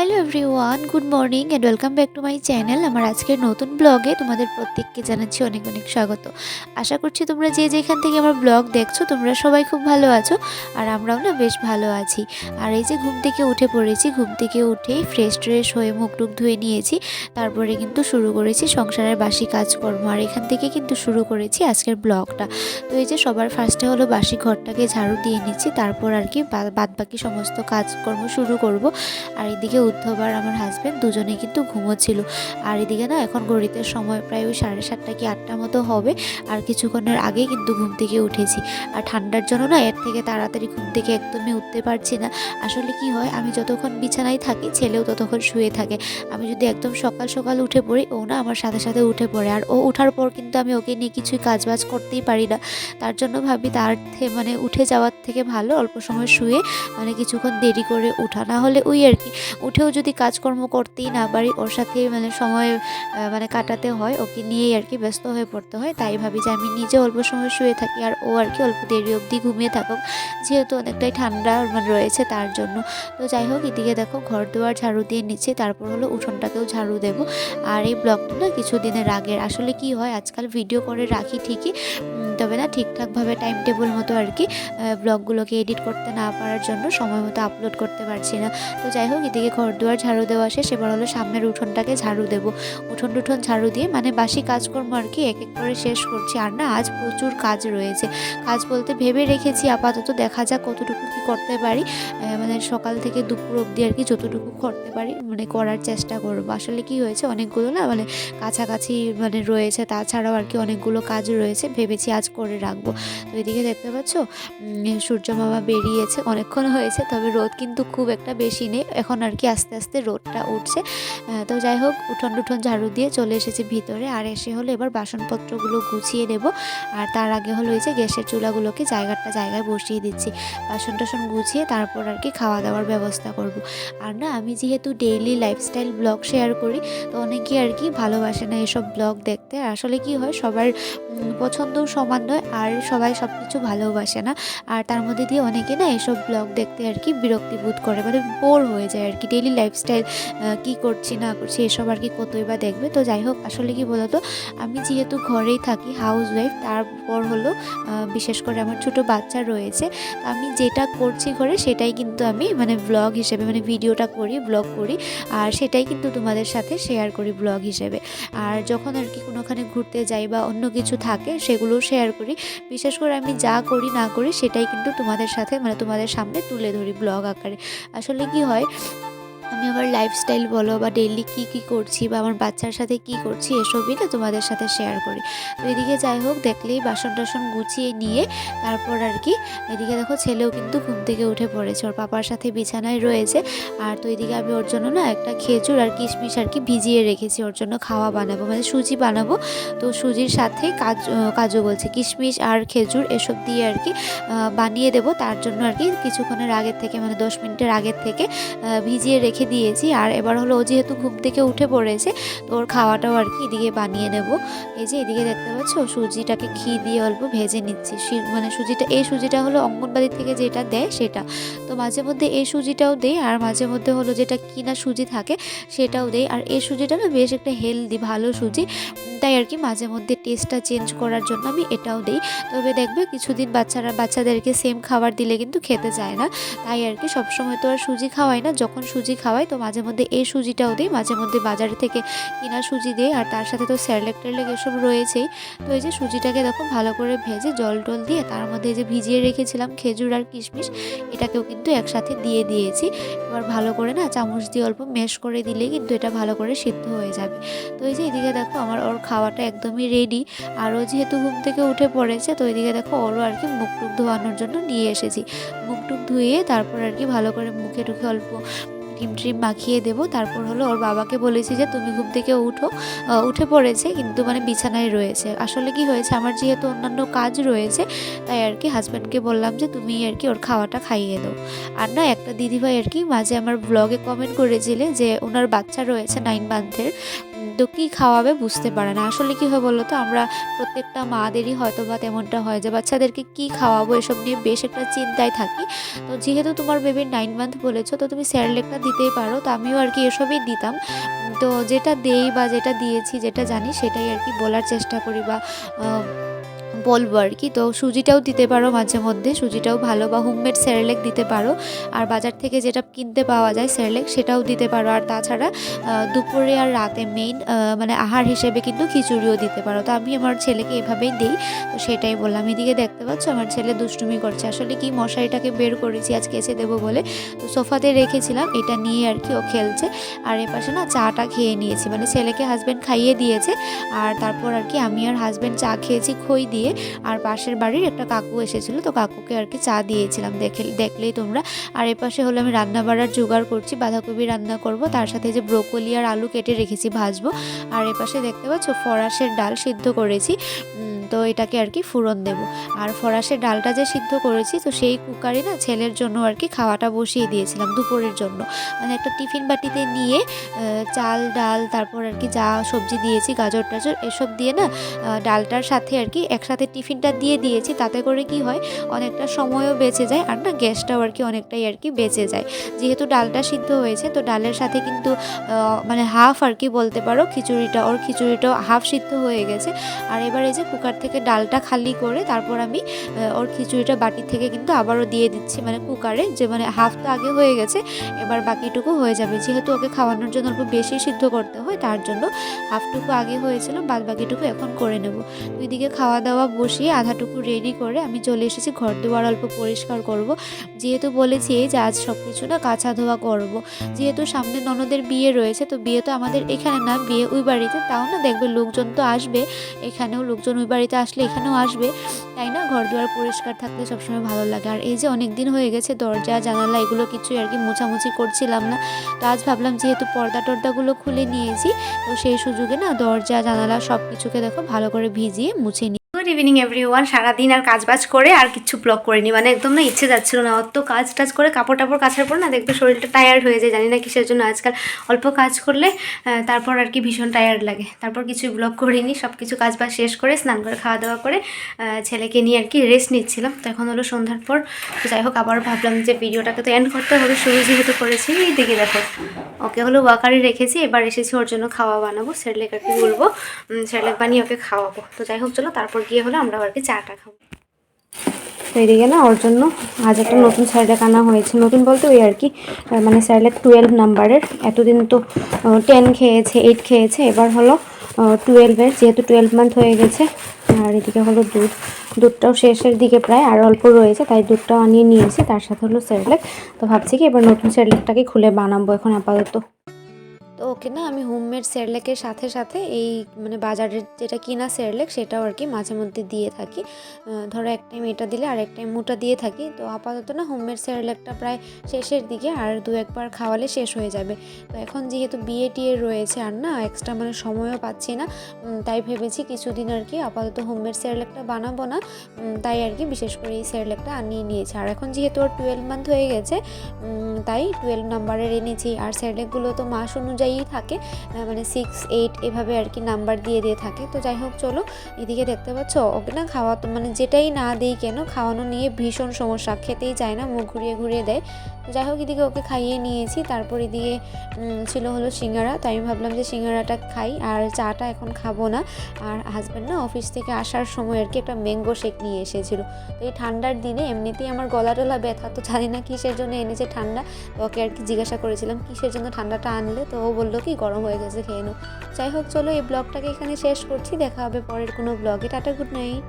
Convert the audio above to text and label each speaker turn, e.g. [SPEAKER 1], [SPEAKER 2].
[SPEAKER 1] Hello everyone good morning and welcome back to my channel আমার আজকের নতুন ব্লগে তোমাদের প্রত্যেককে জানাচ্ছি অনেক অনেক স্বাগত। আশা করছি তোমরা যে যেখান থেকে আমার ব্লগ দেখছ, তোমরা সবাই খুব ভালো আছো আর আমরাও না বেশ ভালো আছি। আর এই যে ঘুম থেকে উঠে পড়েছি, ঘুম থেকে উঠেই ফ্রেশ ট্রেশ হয়ে মুখ টুক ধুয়ে নিয়েছি, তারপরে কিন্তু শুরু করেছি সংসারের বাসি কাজকর্ম। আর এখান থেকে কিন্তু শুরু করেছি আজকের ব্লগটা তো এই যে সবার ফার্স্টে হলো বাসি ঘরটাকে ঝাড়ু দিয়ে নিচ্ছি, তারপর আর কি বাদ বাকি সমস্ত কাজকর্ম শুরু করব। আর এদিকে উদ্ধব আর আমার হাজব্যান্ড দুজনে কিন্তু ঘুমোচ্ছিল। আর এদিকে না, এখন ঘড়িতে সময় প্রায় ওই সাড়ে সাতটা কি আটটা মতো হবে। আর কিছুক্ষণের আগেই কিন্তু ঘুম থেকে উঠেছি। আর ঠান্ডার জন্য না, এর থেকে তাড়াতাড়ি ঘুম থেকে একদমই উঠতে পারছি না। আসলে কি হয়, আমি যতক্ষণ বিছানায় থাকি, ছেলেও ততক্ষণ শুয়ে থাকে। আমি যদি একদম সকাল সকাল উঠে পড়ি, ও না আমার সাথে সাথে উঠে পড়ে। আর ও ওঠার পর কিন্তু আমি ওকে নিয়ে কিছুই কাজ বাজ করতেই পারি না। তার জন্য ভাবি তার মানে উঠে যাওয়ার থেকে ভালো, অল্প সময় শুয়ে মানে কিছুক্ষণ দেরি করে ওঠা না হলে ওই আর কি উঠেও যদি কাজকর্ম করতেই না পারি, ওর সাথে মানে সময় মানে কাটাতে হয়, ওকে নিয়েই আর কি ব্যস্ত হয়ে পড়তে হয়। তাই ভাবি যে আমি নিজে অল্প সময় শুয়ে থাকি আর ও আর কি অল্প দেরি অবধি ঘুমিয়ে থাকুক। যেহেতু অনেকটাই ঠান্ডা মানে রয়েছে তার জন্য। তো যাই হোক, এদিকে দেখো ঘর দুয়ার ঝাড়ু দিয়ে নিচ্ছে, তারপর হলো উঠোনটাকেও ঝাড়ু দেবো। আর এই ব্লগটা না কিছুদিনের আগের। আসলে কি হয়, আজকাল ভিডিও করে রাখি ঠিকই তবে না ঠিকঠাকভাবে টাইম টেবিল মতো আর কি ব্লগগুলোকে এডিট করতে না পারার জন্য সময় মতো আপলোড করতে পারছি না। তো যাই হোক, এদিকে ঘর দুয়ার ঝাড়ু দেওয়া শেষ, এবার হলো সামনের উঠোনটাকে ঝাড়ু দেব। উঠোন টুঠোন ঝাড়ু দিয়ে মানে বাসি কাজকর্ম আর কি এক এক করে শেষ করছি। আর না, আজ প্রচুর কাজ রয়েছে। কাজ বলতে ভেবে রেখেছি, আপাতত দেখা যাক কতটুকু কি করতে পারি। মানে সকাল থেকে দুপুর অবধি আর কি যতটুকু করতে পারি মানে করার চেষ্টা করব। আসলে কি হয়েছে, অনেকগুলো না মানে কাছাকাছি মানে রয়েছে, তাছাড়াও আর কি অনেকগুলো কাজ রয়েছে, ভেবেছি আজ করে রাখব। তো এদিকে দেখতে পাচ্ছ সূর্য মামা বেরিয়েছে, অনেকক্ষণ হয়েছে, তবে রোদ কিন্তু খুব একটা বেশি নেই। এখন আর কি আস্তে আস্তে রোদটা উঠছে। তো যাই হোক, উঠোন টুঠোন ঝাড়ু দিয়ে চলে এসেছি ভিতরে। আর এসে হলো এবার বাসনপত্রগুলো গুছিয়ে দেব আর তার আগে হলো এই যে গ্যাসের চুলাগুলোকে জায়গাটা জায়গায় বসিয়ে দিচ্ছি। বাসন টাসন গুছিয়ে তারপর আর কি খাওয়া দাওয়ার ব্যবস্থা করব। আর না, আমি যেহেতু ডেইলি লাইফস্টাইল ব্লগ শেয়ার করি, তো অনেকেই আর কি ভালোবাসে না এসব ব্লগ দেখতে। আসলে কি হয়, সবার পছন্দও সমান নয়, আর সবাই সব কিছু ভালোবাসে না। আর তার মধ্যে দিয়ে অনেকে না এসব ব্লগ দেখতে আর কি বিরক্তি বোধ করে মানে বোর হয়ে যায় আর কি। ডেইলি লাইফস্টাইল কি করছি, না করছি, এসব আর কি কতই বা দেখবে। তো যাই হোক, আসলে কি বলতো, আমি যেহেতু ঘরেই থাকি হাউস ওয়াইফ তারপর হলো বিশেষ করে আমার ছোট বাচ্চা রয়েছে আমি যেটা করছি ঘরে, সেটাই কিন্তু আমি মানে ব্লগ হিসেবে মানে ভিডিওটা করি ব্লগ করি, আর সেটাই কিন্তু তোমাদের সাথে শেয়ার করি ব্লগ হিসেবে। আর যখন আর কি কোনোখানে ঘুরতে যাই বা অন্য কিছু থাকে, সেগুলোও শেয়ার করি। বিশেষ করে আমি যা করি, না করি, সেটাই কিন্তু তোমাদের সাথে মানে তোমাদের সামনে তুলে ধরি ব্লগ আকারে। আসলে কি হয় আমি আমার লাইফস্টাইল বলো বা ডেইলি কী কী করছি বা আমার বাচ্চার সাথে কী করছি, এসবই না তোমাদের সাথে শেয়ার করি। তো এদিকে যাই হোক, দেখলেই বাসন টাসন গুছিয়ে নিয়ে তারপর আর কি, এদিকে দেখো ছেলেও কিন্তু ঘুম থেকে উঠে পড়েছে, ওর পাপার সাথে বিছানায় রয়েছে। আর তো এদিকে আমি ওর জন্য না একটা খেজুর আর কিশমিশ আর কি ভিজিয়ে রেখেছি, ওর জন্য খাওয়া বানাবো মানে সুজি বানাবো। তো সুজির সাথে কাজ, কাজু বলছে, কিশমিশ আর খেজুর এসব দিয়ে আর কি বানিয়ে দেবো। তার জন্য আর কি কিছুক্ষণের আগের থেকে মানে দশ মিনিটের আগের থেকে ভিজিয়ে রেখে দিয়েছি। আর এবার হলো ও যেহেতু ঘুম থেকে উঠে পড়েছে, তো ওর খাওয়াটাও আর কি এদিকে বানিয়ে নেব। এই যে এদিকে দেখতে পাচ্ছ, সুজিটাকে ঘি দিয়ে অল্প ভেজে নিচ্ছি। মানে সুজিটা, এই সুজিটা হলো অঙ্গনবাড়ি থেকে যেটা দেয় সেটা। তো মাঝে মধ্যে এই সুজিটাও দেই, আর মাঝে মধ্যে হলো যেটা কিনা সুজি থাকে সেটাও দেই। আর এই সুজিটা না বেশ একটা হেলদি, ভালো সুজি। তাই আর কি মাঝে মধ্যে টেস্টটা চেঞ্জ করার জন্য আমি এটাও দিই। তবে দেখবে কিছুদিন বাচ্চারা, বাচ্চাদেরকে সেম খাবার দিলে কিন্তু খেতে চায় না। তাই আর কি সবসময় তো আর সুজি খাওয়াই না। যখন সুজি খাওয়াই। তো মাঝে মধ্যে এই সুজিটাও দিই। মাঝে মধ্যে বাজার থেকে কিনা সুজি দিই। আর তার সাথে তো স্যারলেক ট্যারলেক এসব রয়েছেই। তো এই যে সুজিটাকে দেখো ভালো করে ভেজে জল টল দিয়ে তার মধ্যে এই যে ভিজিয়ে রেখেছিলাম খেজুর আর কিশমিশ, এটাকেও কিন্তু একসাথে দিয়ে দিয়েছি। এবার ভালো করে না চামচ দিয়ে অল্প মেশ করে দিলে কিন্তু এটা ভালো করে সিদ্ধ হয়ে যাবে। তো এই যে এদিকে দেখো আমার ওর খাওয়াটা একদমই রেডি আরও যেহেতু ঘুম থেকে উঠে পড়েছে, তো এদিকে দেখো ওরও আর কি মুখ টুক ধোয়ানোর জন্য নিয়ে এসেছি। মুখ টুক ধুয়ে তারপর আর কি ভালো করে মুখে টুখে অল্প ক্রিম ট্রিম মাখিয়ে দেবো। তারপর হলো ওর বাবাকে বলেছি যে, তুমি ঘুম থেকে উঠো। উঠে পড়েছে, কিন্তু মানে বিছানায় রয়েছে। আসলে কি হয়েছে, আমার যেহেতু অন্যান্য কাজ রয়েছে, তাই আর কি হাজব্যান্ডকে বললাম যে, তুমি আর কি ওর খাওয়াটা খাইয়ে দাও। আর না, একটা দিদিভাই আর কি মাঝে আমার ব্লগে কমেন্ট করেছিলে যে, ওনার বাচ্চা রয়েছে নাইন মান্থের তো কী খাওয়াবে বুঝতে পারে না। আসলে কী হয় বলো তো আমরা প্রত্যেকটা মাদেরই হয়তো বা তেমনটা হয় যে, বাচ্চাদেরকে কি খাওয়াবো এসব নিয়ে বেশ একটা চিন্তায় থাকি। তো যেহেতু তোমার বেবি নাইন মান্থ বলেছ, তো তুমি স্যারলেকটা দিতেই পারো। তো আমিও আর কি এসবই দিতাম। তো যেটা দেই বা যেটা দিয়েছি, যেটা জানি সেটাই আর কি বলার চেষ্টা করি বা বলব আর কি। তো সুজিটাও দিতে পারো মাঝে মধ্যে, সুজিটাও ভালো বা হোমমেড স্যারেলেক দিতে পারো। আর বাজার থেকে যেটা কিনতে পাওয়া যায় স্যারেলেক সেটাও দিতে পারো। আর তাছাড়া দুপুরে আর রাতে মেইন মানে আহার হিসেবে কিন্তু খিচুড়িও দিতে পারো। তো আমি আমার ছেলেকে এভাবেই দিই, তো সেটাই বললাম। এদিকে দেখতে পাচ্ছ, আমার ছেলে দুষ্টুমি করছে। আসলে কি মশারিটাকে বের করেছি আজ কেচে দেবো বলে। তো সোফাতে রেখেছিলাম, এটা নিয়ে আর কি ও খেলছে। আর এপাশে না চাটা খেয়ে নিয়েছি। মানে ছেলেকে হাজব্যান্ড খাইয়ে দিয়েছে। আর তারপর আর কি আমি আর হাজব্যান্ড চা খেয়েছি খই দিয়ে। আর পাশের বাড়ির একটা কাকু এসেছিল, তো কাকুকে আর কি চা দিয়েছিলাম। দেখে, দেখলেই তোমরা। আর এপাশে হলো আমি রান্না বাড়ার জোগাড় করছি, বাঁধাকপি রান্না করব, তার সাথে যে ব্রোকলি আর আলু কেটে রেখেছি ভাজবো। আর এপাশে দেখতে পাচ্ছ ফরাসের ডাল সিদ্ধ করেছি। তো এটাকে আর কি ফুরন দেব। আর ফরাসের ডালটা যে সিদ্ধ করেছি, তো সেই কুকারে না ছেলের জন্য আর কি খাওয়াটা বসিয়ে দিয়েছিলাম দুপুরের জন্য। মানে একটা টিফিন বাটিতে নিয়ে চাল, ডাল, তারপর আর কি যা সবজি দিয়েছি, গাজর, টাজর, এসব দিয়ে না ডালটার সাথে আর কি একসাথে টিফিনটা দিয়ে দিয়েছি। তাতে করে কি হয়, অনেকটা সময়ও বেঁচে যায় আর না গ্যাসটাও আর কি অনেকটাই আর কি বেঁচে যায়। যেহেতু ডালটা সিদ্ধ হয়েছে, তো ডালের সাথে কিন্তু মানে হাফ আর কি বলতে পারো, খিচুড়িটা, ওর খিচুড়িটাও হাফ সিদ্ধ হয়ে গেছে। আর এবার এই যে কুকার থেকে ডালটা খালি করে তারপর আমি ওর খিচুড়িটা বাটি থেকে কিন্তু আবারও দিয়ে দিচ্ছি মানে কুকারে, যে মানে হাফ তো আগে হয়ে গেছে, এবার বাকিটুকু হয়ে যাবে। যেহেতু ওকে খাওয়ানোর জন্য অল্প বেশি সিদ্ধ করতে হয়, তার জন্য হাফটুকু আগে হয়েছিল, বাদ বাকিটুকু এখন করে নেব। ওইদিকে খাওয়া দাওয়া বসিয়ে আধাটুকু রেডি করে আমি চলে এসেছি, ঘর দুয়ার অল্প পরিষ্কার করব। যেহেতু বলেছি যে আজ সব কিছু না কাছা ধোয়া করব। যেহেতু সামনে ননদের বিয়ে রয়েছে, তো বিয়ে তো আমাদের এখানে না, বিয়ে ওই বাড়িতে, তাও না দেখবে লোকজন তো আসবে, এখানেও লোকজন ওই বাড়িতে আসলে এখানেও আসবে, তাই না? ঘর দুয়ার পরিষ্কার থাকলে সবসময় ভালো লাগে। আর এই যে অনেক দিন হয়ে গেছে, দরজা, জানালা এগুলো কিছুই আর কি মোছামুছি করছিলাম না। তো আজ ভাবলাম যেহেতু পর্দা টর্দাগুলো খুলে নিয়েছি, তো সেই সুযোগে না দরজা, জানালা সব কিছুকে দেখো ভালো করে ভিজিয়ে মুছে নিই
[SPEAKER 2] গুড ইভিনিং এভরিওয়ান সারাদিন আর কাজ বাজ করে আর কিছু ব্লগ করিনি। মানে একদম না ইচ্ছে যাচ্ছিল না। অত কাজ টাজ করে কাপড় টাপড় কাচার পর না দেখবে শরীরটা টায়ার্ড হয়ে যায়। জানি না কিসের জন্য আজকাল অল্প কাজ করলে তারপর আর কি ভীষণ টায়ার্ড লাগে। তারপর কিছু ব্লগ করিনি। সব কিছু কাজ বাজ শেষ করে, স্নান করে, খাওয়া দাওয়া করে ছেলেকে নিয়ে আর কি রেস্ট নিচ্ছিলাম। তো এখন হলো সন্ধ্যার পর। যাই হোক আবার ভাবলাম যে ভিডিওটাকে তো এন্ড করতে হবে। শুরু যেহেতু করেছি, এই দিকে দেখো। ওকে হলো ওয়াকারি রেখেছি। এবার এসেছি ওর জন্য খাওয়া বানাবো। সেরলেক আর কি বলব। সেরলেক বানিয়ে ওকে খাওয়াবো। তো যাই হোক, চলো তারপর গিয়ে হলো আমরা আর কি চাটা খাব। এদিকে না ওর জন্য আজ একটা নতুন স্যারেলেক আনা হয়েছে। নতুন বলতে ওই আর কি মানে স্যারেলেক টুয়েলভ নাম্বারের এতদিন তো টেন খেয়েছে এইট খেয়েছে। এবার হলো টুয়েলভের যেহেতু টুয়েলভ মান্থ হয়ে গেছে, আর এদিকে হলো দুধ। দুধটাও শেষের দিকে প্রায়, আর অল্প রয়েছে, তাই দুধটাও আনিয়ে নিয়েছি। তার সাথে হলো স্যারেলেক তো ভাবছি কি এবার নতুন স্যারেলেকটাকে খুলে বানাবো এখন আপাতত।
[SPEAKER 1] তো ওকে না আমি হোমমেড সেরলেকের সাথে সাথে এই মানে বাজারের যেটা কিনা সেরলেক সেটাও আর কি মাঝে মধ্যে দিয়ে থাকি। ধরো এক টাইম এটা দিলে আর এক টাইম মোটা দিয়ে থাকি। তো আপাতত না হোমমেড সেরলেকটা প্রায় শেষের দিকে আর দু একবার খাওয়ালে শেষ হয়ে যাবে। তো এখন যেহেতু বিয়ে টিয়ে রয়েছে আর না এক্সট্রা মানে সময়ও পাচ্ছি না তাই ভেবেছি কিছুদিন আর কি আপাতত হোমমেড সেরলেকটা বানাবো না। তাই আর কি বিশেষ করে এই সেরলেকটা আনিয়ে নিয়েছি। আর এখন যেহেতু ওর টুয়েলভ মান্থ হয়ে গেছে তাই টুয়েলভ নাম্বারের এনেছি। আর সেরলেকগুলো তো মাস অনুযায়ী থাকে মানে সিক্স এইট এভাবে আর কি নাম্বার দিয়ে দিয়ে থাকে। তো যাই হোক, চলো এদিকে দেখতে পাচ্ছ, ওকে না খাওয়া তো মানে যেটাই না দিই কেন, খাওয়ানো নিয়ে ভীষণ সমস্যা, খেতেই চায় না, মুখ ঘুরিয়ে ঘুরিয়ে দেয়। তো যাই হোক, এদিকে ওকে খাইয়ে নিয়েছি, তারপর এদিকে ছিল হলো সিঙ্গারা, তো আমি ভাবলাম যে সিঙ্গারাটা খাই, আর চাটা এখন খাব না। আর হাজব্যান্ড না অফিস থেকে আসার সময় আর কি একটা ম্যাঙ্গো শেক নিয়ে এসেছিল। তো এই ঠান্ডার দিনে এমনিতেই আমার গলা টলা ব্যথা, তো জানি না কিসের জন্য এনেছে ঠান্ডা। তো ওকে আর কি জিজ্ঞাসা করেছিলাম, কিসের জন্য ঠান্ডাটা আনলে? তো ও বলল, কি গরম হয়ে গেছে, খেয়ে নো যাই হোক, চলো এই ব্লগটাকে এখানে শেষ করছি। দেখা হবে পরের কোনো ব্লগে। Tata, good night.